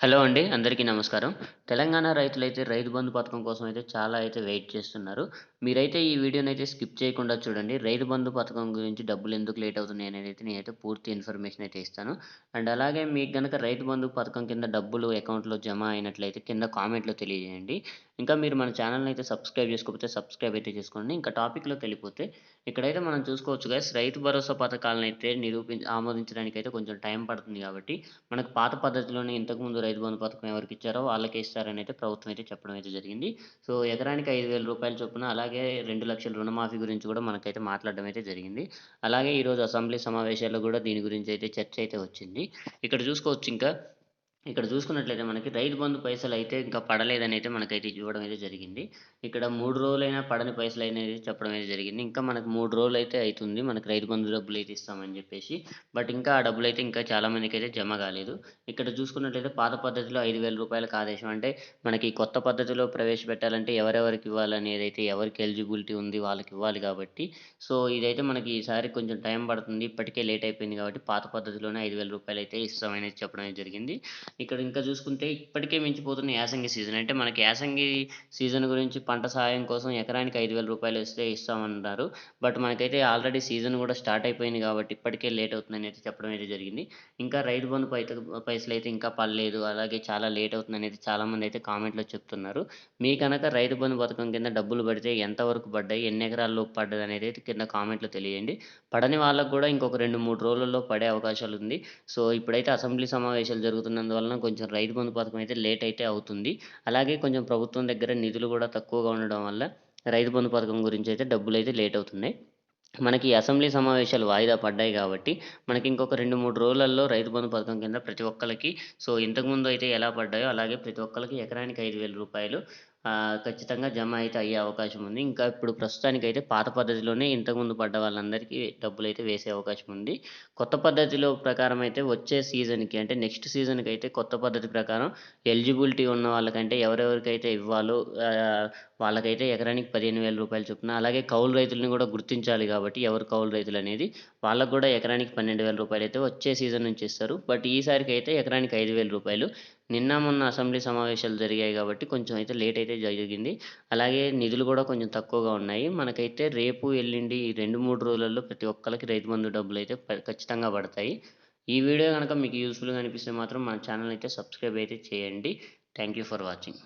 Hello అండి. అందరికీ నమస్కారం. తెలంగాణ రైతులైతే రైతు బంధు పథకం కోసం అయితే చాలా అయితే వెయిట్ చేస్తున్నారు. మీరైతే ఈ వీడియోనైతే స్కిప్ చేయకుండా చూడండి. రైతు బంధు పథకం గురించి డబ్బులు ఎందుకు లేట్ అవుతున్నాయి అనేదైతే నేనైతే పూర్తి ఇన్ఫర్మేషన్ అయితే ఇస్తాను. అండ్ అలాగే మీకు కనుక రైతు బంధు పథకం కింద డబ్బులు అకౌంట్‌లో జమ అయినట్లయితే కింద కామెంట్‌లో తెలియజేయండి. ఇంకా మీరు మన ఛానల్ని అయితే సబ్స్క్రైబ్ చేసుకోకపోతే సబ్స్క్రైబ్ అయితే చేసుకోండి. ఇంకా టాపిక్‌లోకెళ్ళిపోతే ఇక్కడైతే మనం చూసుకోవచ్చు గైస్ రైతు భరోసా పథకాలను అయితే నిరూపి ఆమోదించడానికి అయితే కొంచెం టైం పడుతుంది కాబట్టి మనకు పాత పద్ధతిలోనే ఇంతకుముందు రైతు బంధు పథకం ఎవరికిచ్చారో వాళ్ళకే ఇస్తారని అయితే ప్రభుత్వం అయితే చెప్పడం అయితే జరిగింది. సో ఎకరానికి రూ. 5,000 చొప్పున అలాగే రెండు లక్షల రుణమాఫీ గురించి కూడా మనకైతే మాట్లాడడం అయితే జరిగింది. అలాగే ఈరోజు అసెంబ్లీ సమావేశాల్లో కూడా దీని గురించి అయితే చర్చ అయితే వచ్చింది. ఇక్కడ చూసుకోవచ్చు ఇంకా ఇక్కడ చూసుకున్నట్లయితే మనకి రైతు బంధు అయితే ఇంకా పడలేదని అయితే మనకైతే ఇవ్వడం అయితే జరిగింది. ఇక్కడ మూడు రోజులైనా పడని పైసలు పైసలనేది చెప్పడం అయితే జరిగింది. ఇంకా మనకు 3 రోజులైతే అయితుంది. మనకు రైతు బంధు అయితే ఇస్తామని చెప్పేసి. బట్ ఇంకా ఆ డబ్బులు అయితే ఇంకా చాలా మందికైతే జమ కాలేదు. ఇక్కడ చూసుకున్నట్లయితే పాత పద్ధతిలో ఐదు వేల రూపాయలకు ఆదేశం అంటే మనకి కొత్త పద్ధతిలో ప్రవేశపెట్టాలంటే ఎవరెవరికి ఇవ్వాలనేదైతే ఎవరికి ఎలిజిబిలిటీ ఉంది వాళ్ళకి ఇవ్వాలి కాబట్టి సో ఇదైతే మనకి ఈసారి కొంచెం టైం పడుతుంది. ఇప్పటికే లేట్ అయిపోయింది కాబట్టి పాత పద్ధతిలోనే ఐదు వేల రూపాయలు అయితే ఇస్తామని చెప్పడం జరిగింది. ఇక్కడ ఇంకా చూసుకుంటే ఇప్పటికే మించిపోతున్న యాసంగి సీజన్. అంటే మనకి యాసంగి సీజన్ గురించి పంట సహాయం కోసం ఎకరానికి ఐదు వేల రూపాయలు ఇస్తే ఇస్తామన్నారు. బట్ మనకైతే ఆల్రెడీ సీజన్ కూడా స్టార్ట్ అయిపోయింది కాబట్టి ఇప్పటికే లేట్ అవుతుందని అయితే చెప్పడం అయితే జరిగింది. ఇంకా రైతు బంధు పైత అయితే ఇంకా పడలేదు. అలాగే చాలా లేట్ అవుతుందని అయితే చాలామంది అయితే కామెంట్‌లో చెప్తున్నారు. మీ కనుక రైతు బంధు పథకం కింద డబ్బులు పడితే ఎంతవరకు పడ్డాయి? ఎన్ని ఎకరాల్లో పడ్డది అనేది కింద కామెంట్‌లో తెలియండి పడని వాళ్ళకు కూడా ఇంకొక 2, 3 రోజులలో పడే అవకాశాలు ఉంది. సో ఇప్పుడైతే అసెంబ్లీ సమావేశాలు జరుగుతున్నందువల్ల వలన కొంచెం రైతు బంధు పథకం అయితే లేట్ అయితే అవుతుంది. అలాగే కొంచెం ప్రభుత్వం దగ్గర నిధులు కూడా తక్కువగా ఉండడం వల్ల రైతు బంధు పథకం గురించి అయితే డబ్బులు అయితే లేట్ అవుతున్నాయి. మనకి అసెంబ్లీ సమావేశాలు వాయిదా పడ్డాయి కాబట్టి మనకి ఇంకొక 2, 3 రోజులలో రైతు బంధు పథకం కింద ప్రతి ఒక్కరికి సో ఇంతకుముందు అయితే ఎలా పడ్డాయో అలాగే ప్రతి ఒక్కరికి ఎకరానికి ఐదు వేల రూపాయలు ఖచ్చితంగా జమ అయితే అయ్యే అవకాశం ఉంది. ఇంకా ఇప్పుడు ప్రస్తుతానికైతే పాత పద్ధతిలోనే ఇంతకుముందు పడ్డ వాళ్ళందరికీ డబ్బులు అయితే వేసే అవకాశం ఉంది. కొత్త పద్ధతిలో ప్రకారం అయితే వచ్చే సీజన్‌కి అంటే నెక్స్ట్ సీజన్‌కి అయితే కొత్త పద్ధతి ప్రకారం ఎలిజిబిలిటీ ఉన్న వాళ్ళకంటే ఎవరెవరికైతే ఇవ్వాలో వాళ్ళకైతే ఎకరానికి పదిహేను వేల రూపాయలు చొప్పున అలాగే కౌలు రైతులను కూడా గుర్తించాలి కాబట్టి ఎవరు కౌలు రైతులు అనేది వాళ్ళకు కూడా ఎకరానికి పన్నెండు వేల రూపాయలు అయితే వచ్చే సీజన్ నుంచి ఇస్తారు. బట్ ఈసారికైతే ఎకరానికి ఐదు వేల రూపాయలు నిన్న మొన్న అసెంబ్లీ సమావేశాలు జరిగాయి కాబట్టి కొంచెం అయితే లేట్ అయితే జరిగింది. అలాగే నిధులు కూడా కొంచెం తక్కువగా ఉన్నాయి. మనకైతే రేపు, ఎల్లుండి ఈ 2, 3 రోజులలో ప్రతి ఒక్కరికి రైతు బంధు డబ్బులు అయితే ఖచ్చితంగా పడతాయి. ఈ వీడియో కనుక మీకు యూస్ఫుల్గా అనిపిస్తే మాత్రం మన ఛానల్ అయితే సబ్స్క్రైబ్ అయితే చేయండి. Thank you for watching.